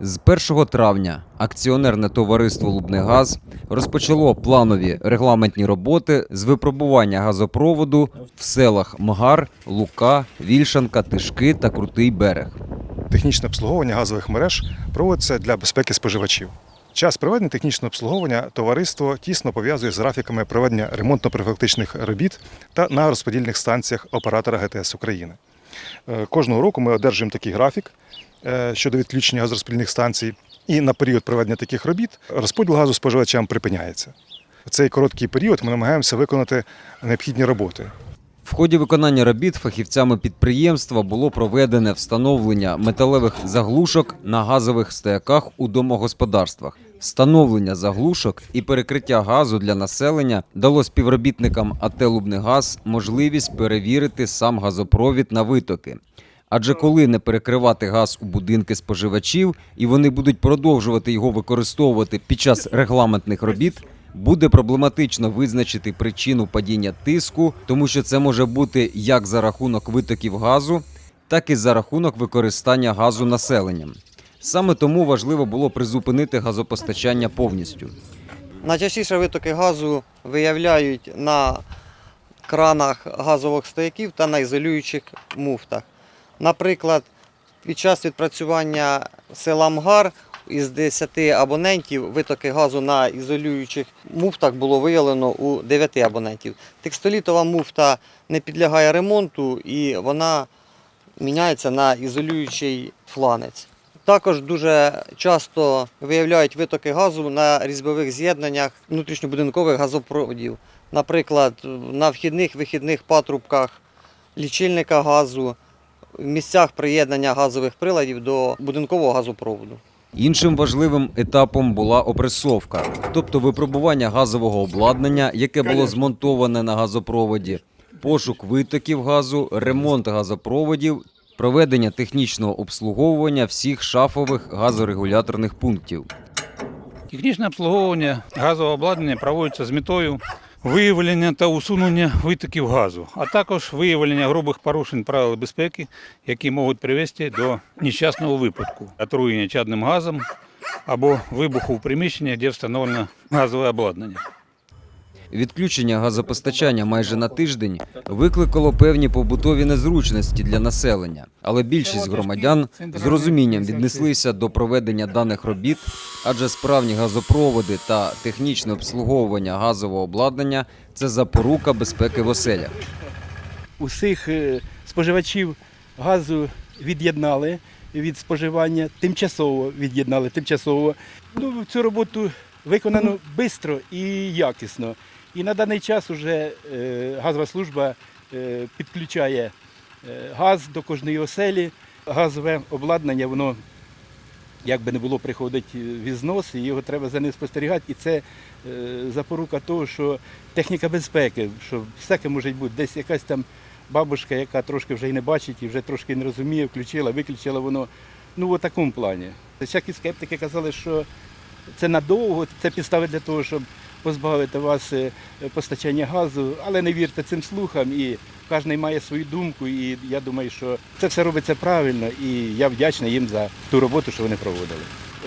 З 1 травня акціонерне товариство Лубнигаз розпочало планові регламентні роботи з випробування газопроводу в селах Мгар, Лука, Вільшанка, Тишки та Крутий берег. Технічне обслуговування газових мереж проводиться для безпеки споживачів. Час проведення технічного обслуговування товариство тісно пов'язує з графіками проведення ремонтно-профілактичних робіт та на розподільних станціях оператора ГТС України. Е, Кожного року ми одержуємо такий графік щодо відключення газорозподільних станцій, і на період проведення таких робіт розподіл газу споживачам припиняється. В цей короткий період ми намагаємося виконати необхідні роботи. В ході виконання робіт фахівцями підприємства було проведене встановлення металевих заглушок на газових стояках у домогосподарствах. Встановлення заглушок і перекриття газу для населення дало співробітникам АТ «Лубнигаз» можливість перевірити сам газопровід на витоки. Адже коли не перекривати газ у будинки споживачів і вони будуть продовжувати його використовувати під час регламентних робіт, буде проблематично визначити причину падіння тиску, тому що це може бути як за рахунок витоків газу, так і за рахунок використання газу населенням. Саме тому важливо було призупинити газопостачання повністю. Найчастіше витоки газу виявляють на кранах газових стояків та на ізолюючих муфтах. Наприклад, під час відпрацювання села Мгар із 10 абонентів витоки газу на ізолюючих муфтах було виявлено у 9 абонентів. Текстолітова муфта не підлягає ремонту і вона міняється на ізолюючий фланець. Також дуже часто виявляють витоки газу на різьбових з'єднаннях внутрішньобудинкових газопроводів. Наприклад, на вхідних вихідних патрубках лічильника газу, місцях приєднання газових приладів до будинкового газопроводу. Іншим важливим етапом була опресовка, тобто випробування газового обладнання, яке було змонтоване на газопроводі, пошук витоків газу, ремонт газопроводів, проведення технічного обслуговування всіх шафових газорегуляторних пунктів. Технічне обслуговування газового обладнання проводиться з метою виявлення та усунення витоків газу, а також виявлення грубих порушень правил безпеки, які можуть привести до нещасного випадку, отруєння чадним газом або вибуху в приміщенні, де встановлено газове обладнання. Відключення газопостачання майже на тиждень викликало певні побутові незручності для населення, але більшість громадян з розумінням віднеслися до проведення даних робіт, адже справні газопроводи та технічне обслуговування газового обладнання це запорука безпеки в оселях. усіх е, споживачів газу від'єднали від споживання, тимчасово від'єднали, тимчасово. Ну, цю роботу виконано швидко і якісно. І на даний час вже е, газова служба е, підключає е, газ до кожної оселі. Газове обладнання, воно як би не було приходить в ізнос, і його треба за ним спостерігати. І це запорука того, що техніка безпеки, що всяке може бути, десь якась там бабушка, яка трошки вже й не бачить і вже трошки не розуміє, включила, виключила воно. Ну, в такому плані. Всякі скептики казали, що це надовго, це підстави для того, щоб позбавити вас е, постачання газу, але не вірте цим слухам, і кожен має свою думку, і я думаю, що це все робиться правильно, і я вдячний їм за ту роботу, що вони проводили.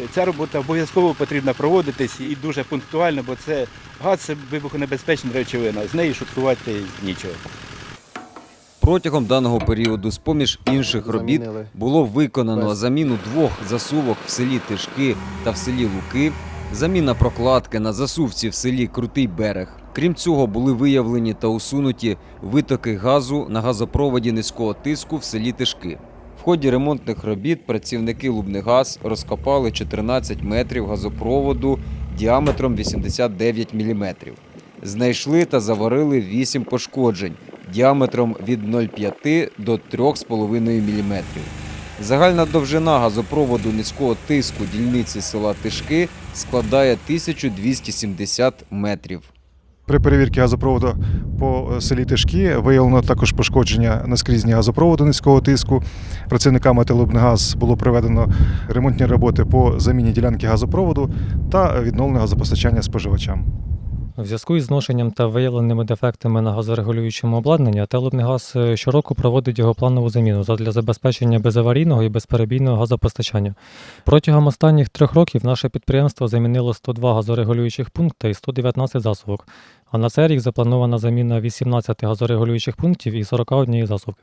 Е, Ця робота обов'язково потрібно проводитись і дуже пунктуально, бо це газ це вибухонебезпечна речовина, з нею шуткувати нічого. Протягом даного періоду, з поміж інших робіт, було виконано заміну двох засувок в селі Тишки та в селі Луки, заміна прокладки на засувці в селі Крутий берег. Крім цього, були виявлені та усунуті витоки газу на газопроводі низького тиску в селі Тишки. В ході ремонтних робіт працівники Лубнигаз розкопали 14 метрів газопроводу діаметром 89 мм. Знайшли та заварили 8 пошкоджень діаметром від 0,5 до 3,5 мм. Загальна довжина газопроводу низького тиску дільниці села Тишки складає 1270 метрів. При перевірці газопроводу по е, селі Тишки виявлено також пошкодження наскрізні газопроводу низького тиску. Працівниками Телубнигаз було проведено ремонтні роботи по заміні ділянки газопроводу та відновлення газопостачання споживачам. В зв'язку із зношенням та виявленими дефектами на газорегулюючому обладнанні «Ателубнігаз» е, щороку проводить його планову заміну задля забезпечення безаварійного і безперебійного газопостачання. Протягом останніх трьох років наше підприємство замінило 102 газорегулюючих пункти і 119 засувок. А на цей рік запланована заміна 18 газорегулюючих пунктів і 41 засувки.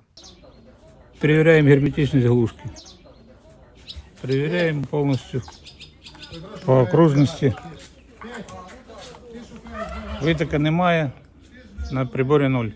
Перевіряємо герметичність глушки. Перевіряємо повністю по окружності. Витока немає, на приборі нуль.